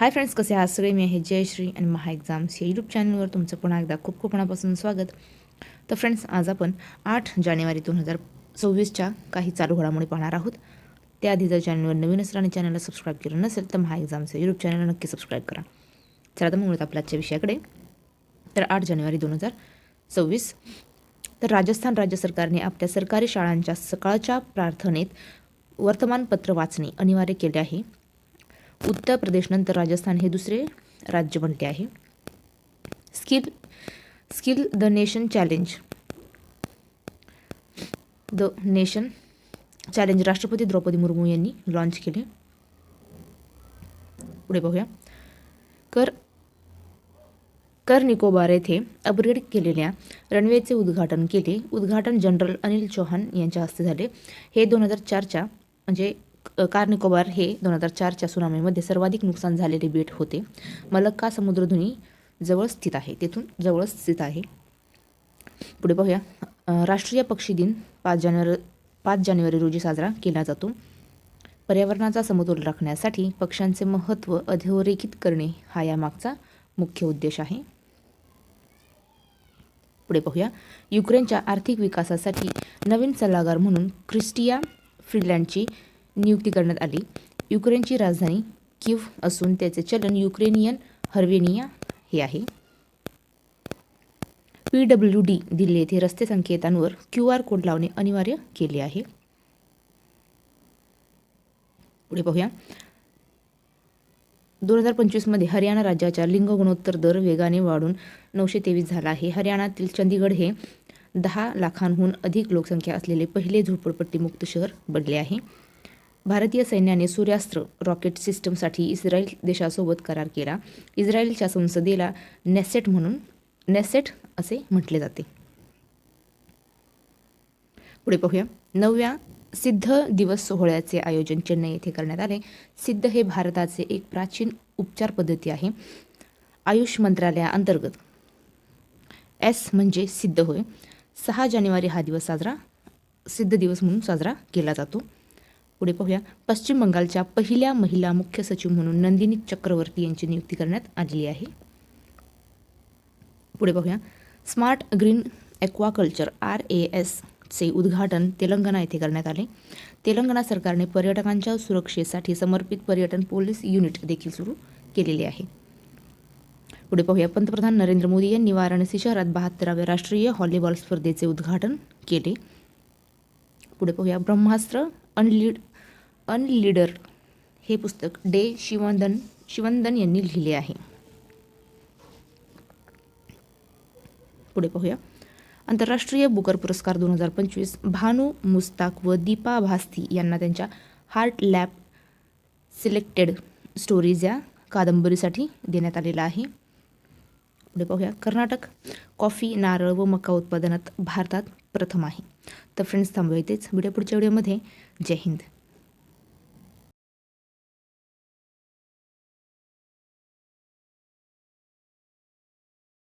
Hi friends कसे आहात? सगळे मी आहे जयश्री आणि महा एक्झाम्स या यूट्यूब चॅनलवर तुमचं पुन्हा एकदा खूप खूप मनापासून स्वागत. तर फ्रेंड्स आज आपण आठ जानेवारी दोन हजार सव्वीसच्या काही चालू घडामोडी पाहणार आहोत. त्याआधी जर चॅनलवर नवीन असेल आणि चॅनलला सबस्क्राईब केलं नसेल तर महा एक्झाम्स यूट्यूब चॅनलला नक्की सबस्क्राईब करा. चला तर मग मिळत आपल्या आजच्या विषयाकडे. तर आठ जानेवारी दोन हजार सव्वीस. तर राजस्थान राज्य सरकारने आपल्या सरकारी शाळांच्या सकाळच्या प्रार्थनेत वर्तमानपत्र वाचणे अनिवार्य केले आहे. उत्तर प्रदेशनंतर राजस्थान हे दुसरे राज्य बनले आहे. Skill skill the nation challenge the nation challenge राष्ट्रपती द्रौपदी मुर्मू यांनी लॉन्च केले. पुढे पाहूया कर कर निकोबार येथे अपग्रेड केलेल्या रनवेचे उद्घाटन केले. उद्घाटन जनरल अनिल चौहान यांच्या हस्ते झाले. हे दोन हजार चारच्या म्हणजे कार निकोबार हे दोन हजार चारच्या सुनामीमध्ये सर्वाधिक नुकसान झालेले बेट होते. मलक्का समुद्रधुनी जवळ स्थित आहे. तेथून जवळच स्थित आहे. पुढे पाहूया. राष्ट्रीय पक्षी दिन पाच जानेवारी पाच जानेवारी रोजी साजरा केला जातो. पर्यावरणाचा समतोल राखण्यासाठी पक्ष्यांचे महत्त्व अधोरेखित करणे हा यामागचा मुख्य उद्देश आहे. पुढे पाहूया. युक्रेनच्या आर्थिक विकासासाठी नवीन सल्लागार म्हणून क्रिस्टिया फ्रीलँडची नियुक्ती करण्यात आली. युक्रेनची राजधानी किव असून त्याचे चलन युक्रेनियन हर्वेनिया हे आहे. पी डब्ल्यू डी दिल्ली येथे रस्ते संकेतांवर क्यू आर कोड लावणे अनिवार्य केले आहे. पुढे पाहूया. दोन हजार पंचवीसमध्ये हरियाणा राज्याच्या लिंग गुणोत्तर दर वेगाने वाढून नऊशे तेवीस झाला आहे. हरियाणातील चंदीगड हे दहा लाखांहून अधिक लोकसंख्या असलेले पहिले झोपडपट्टीमुक्त शहर बनले आहे. भारतीय सैन्याने सूर्यास्त्र रॉकेट सिस्टमसाठी इस्रायल देशासोबत करार केला. इस्रायलच्या संसदेला नेसेट म्हणून नेसेट असे म्हटले जाते. पुढे पाहूया. नवव्या सिद्ध दिवस सोहळ्याचे आयोजन चेन्नई येथे करण्यात आले. सिद्ध हे भारताचे एक प्राचीन उपचार पद्धती आहे. आयुष मंत्रालयाअंतर्गत. एस म्हणजे सिद्ध होय. सहा जानेवारी हा दिवस साजरा सिद्ध दिवस म्हणून साजरा केला जातो. पुढे पाहूया. पश्चिम बंगालच्या पहिल्या महिला मुख्य सचिव म्हणून नंदिनी चक्रवर्ती यांची नियुक्ती करण्यात आलेली आहे. पुढे पाहूया. Smart green aquaculture R A S चे उद्घाटन तेलंगणा येथे करण्यात आले. तेलंगणा सरकारने पर्यटकांच्या सुरक्षेसाठी समर्पित पर्यटन पोलीस युनिट देखील सुरू केलेले आहे. पुढे पाहूया. पंतप्रधान नरेंद्र मोदी यांनी वाराणसी शहरात बहात्तराव्या राष्ट्रीय हॉलीबॉल स्पर्धेचे उद्घाटन केले. पुढे पाहूया. ब्रह्मास्त्र अनलीड अनलीडर हे पुस्तक डे शिवंदन शिवंदन यांनी लिहिले आहे. पुढे पाहूया. आंतरराष्ट्रीय बुकर पुरस्कार दोन हजार पंचवीस भानू मुस्ताक व दीपा भास्ती यांना त्यांच्या हार्ट लॅब सिलेक्टेड स्टोरीज या कादंबरीसाठी देण्यात आलेला आहे. पुढे पाहूया. कर्नाटक कॉफी नारळ व मका उत्पादनात भारतात प्रथम आहे. तर फ्रेंड्स थांबूया इथेच. व्हिडिओ पुढच्या व्हिडिओमध्ये. जय हिंद.